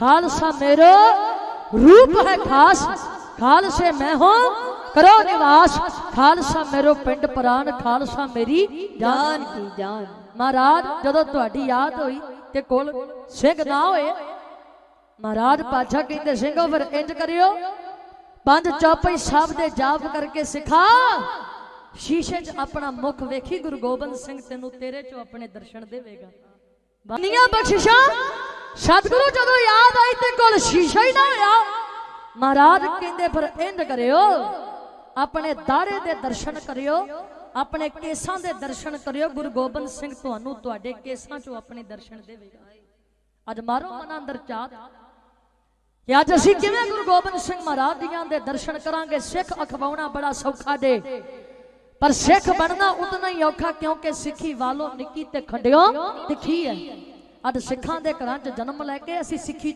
ਖਾਲਸਾ ਮੇਰਾ ਰੂਪ ਹੈ ਖਾਸ। ਖਾਲਸੇ ਮੈਂ ਹਾਂ, ਕਰੋ ਨਿਵਾਸ। ਖਾਲਸਾ ਮੇਰੋ ਪਿੰਡ ਪ੍ਰਾਨ ਖਾਲਸਾ ਮੇਰੀ ਜਾਨ ਕੀ ਜਾਨ। ਮਹਾਰਾਜ, ਜਦੋਂ ਤੁਹਾਡੀ ਯਾਦ ਹੋਈ ਤੇ ਕੋਲ ਸਿੰਘ ਨਾ ਹੋਏ, ਮਹਾਰਾਜ ਪਾਛਾ ਕਹਿੰਦੇ, ਸਿੰਘੋ, ਫਿਰ ਇੰਜ ਕਰਿਓ। ਪੰਜ ਚੌਪਈ ਸਾਹਿਬ ਦੇ ਜਾਪ ਕਰਕੇ ਸਿਖਾ। ਸ਼ੀਸ਼ੇ 'ਚ ਆਪਣਾ ਮੁਖ ਵੇਖੀ, ਗੁਰੂ ਗੋਬਿੰਦ ਸਿੰਘ ਤੈਨੂੰ ਤੇਰੇ 'ਚੋਂ ਆਪਣੇ ਦਰਸ਼ਨ ਦੇਵੇਗਾ। ਬੰਦੀਆਂ ਬਖਸ਼ਿਸ਼ਾਂ। ਸਤਿਗੁਰੂ ਜਦੋਂ ਯਾਦ ਆਈ ਤੇ ਕੋਲ ਸ਼ੀਸ਼ਾ ਹੀ ਨਾ ਹੋਇਆ। ਮਹਾਰਾਜ ਕਹਿੰਦੇ, ਫਿਰ ਇੰਜ ਕਰਿਓ, ਆਪਣੇ ਦਾੜੇ ਦੇ ਦਰਸ਼ਨ ਕਰਿਓ, ਆਪਣੇ ਕੇਸਾਂ ਦੇ ਦਰਸ਼ਨ ਕਰਿਓ। ਗੁਰੂ ਗੋਬਿੰਦ ਸਿੰਘ ਤੁਹਾਨੂੰ ਤੁਹਾਡੇ ਕੇਸਾਂ 'ਚੋਂ ਆਪਣੇ ਦਰਸ਼ਨ ਦੇਵੇਗਾ। ਅੱਜ ਮਾਰੋ ਮਨ ਅੰਦਰ ਚਾਹਤ ਕਿ ਅੱਜ ਅਸੀਂ ਕਿਵੇਂ ਗੁਰੂ ਗੋਬਿੰਦ ਸਿੰਘ ਮਹਾਰਾਜ ਦੀਆਂ ਦੇ ਦਰਸ਼ਨ ਕਰਾਂਗੇ? ਸਿੱਖ ਅਖਵਾਉਣਾ ਬੜਾ ਸੌਖਾ ਦੇ ਪਰ ਸਿੱਖ ਬਣਨਾ ਉਤਨਾ ਹੀ ਔਖਾ, ਕਿਉਂਕਿ ਸਿੱਖੀ ਵਾਲੋ ਨਿੱਕੀ ਤੇ ਖੰਡਿਓ ਤਿੱਖੀ ਹੈ। ਅੱਜ ਸਿੱਖਾਂ ਦੇ ਘਰਾਂ 'ਚ ਜਨਮ ਲੈ ਕੇ ਅਸੀਂ ਸਿੱਖੀ